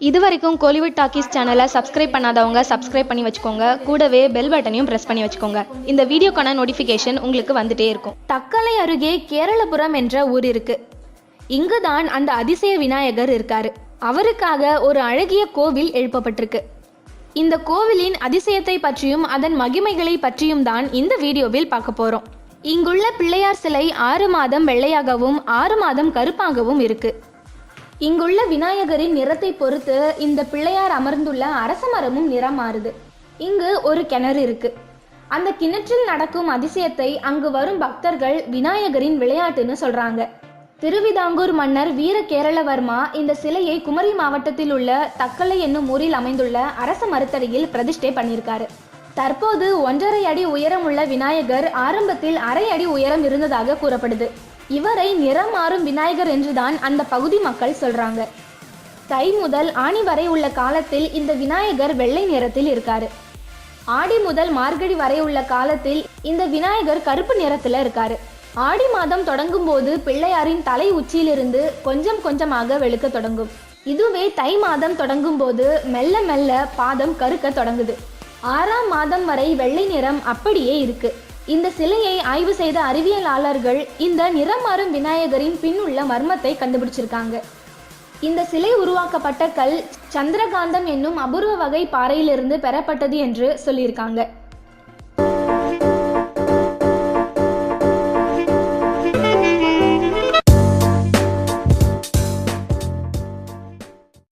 இது வரைக்கும் Kollywood talkies சேனலை சப்ஸ்கிரைப் பண்ணாதவங்க சப்ஸ்கிரைப் பண்ணி வச்சுக்கோங்க. கூடவே பெல் பட்டனையும் ப்ரெஸ் பண்ணி வச்சுக்கோங்க. இந்த வீடியோக்கான நோட்டிஃபிகேஷன் உங்களுக்கு வந்துட்டே இருக்கும். தக்கலை அருகே கேரளபுரம் என்ற ஊர் இருக்கு. இங்குதான் அந்த அதிசய விநாயகர் இருக்காரு. அவருக்காக ஒரு அழகிய கோவில் எழுப்பப்பட்டிருக்கு. இந்த கோவிலின் அதிசயத்தை பற்றியும் அதன் மகிமைகளை பற்றியும் தான் இந்த வீடியோவில் பார்க்க போறோம். இங்குள்ள பிள்ளையார் சிலை ஆறு மாதம் வெள்ளையாகவும் ஆறு மாதம் கருப்பாகவும் இருக்கு. இங்குள்ள விநாயகரின் நிறத்தை பொறுத்து இந்த பிள்ளையார் அமர்ந்துள்ள அரச மரமும் நிறம் மாறுது இங்கு ஒரு கிணறு இருக்கு. அந்த கிணற்றில் நடக்கும் அதிசயத்தை அங்கு வரும் பக்தர்கள் விநாயகரின் விளையாட்டுன்னு சொல்றாங்க. திருவிதாங்கூர் மன்னர் வீர கேரளவர்மா இந்த சிலையை குமரி மாவட்டத்தில் உள்ள தக்கலை என்னும் ஊரில் அமைந்துள்ள அரச மருத்தடியில் பிரதிஷ்டை பண்ணியிருக்காரு. தற்போது ஒன்றரை அடி உயரம் உள்ள விநாயகர் ஆரம்பத்தில் அரை அடி உயரம் இருந்ததாக கூறப்படுது. இவரை நிறம் மாறும் விநாயகர் என்றுதான் அந்த பகுதி மக்கள் சொல்றாங்க. தை முதல் ஆணி வரை உள்ள காலத்தில் இந்த விநாயகர் வெள்ளை நிறத்தில் இருக்காரு. ஆடி முதல் மார்கழி வரை உள்ள காலத்தில் இந்த விநாயகர் கருப்பு நிறத்தில் இருக்காரு. ஆடி மாதம் தொடங்கும் போது பிள்ளையாரின் தலை உச்சியிலிருந்து கொஞ்சம் கொஞ்சமாக வெளுக்க தொடங்கும். இதுவே தை மாதம் தொடங்கும் போது மெல்ல மெல்ல பாதம் கருக்க தொடங்குது. ஆறாம் மாதம் வரை வெள்ளை நிறம் அப்படியே இருக்குது இந்த சிலையை ஆய்வு செய்த அறிவியலாளர்கள் இந்த நிறம் மாறும் விநாயகரின் பின்னுள்ள மர்மத்தை கண்டுபிடிச்சிருக்காங்க. இந்த சிலை உருவாக்கப்பட்ட கல் சந்திரகாந்தம் என்னும் அபூர்வ வகை பாறையிலிருந்து பெறப்பட்டது என்று சொல்லியிருக்காங்க.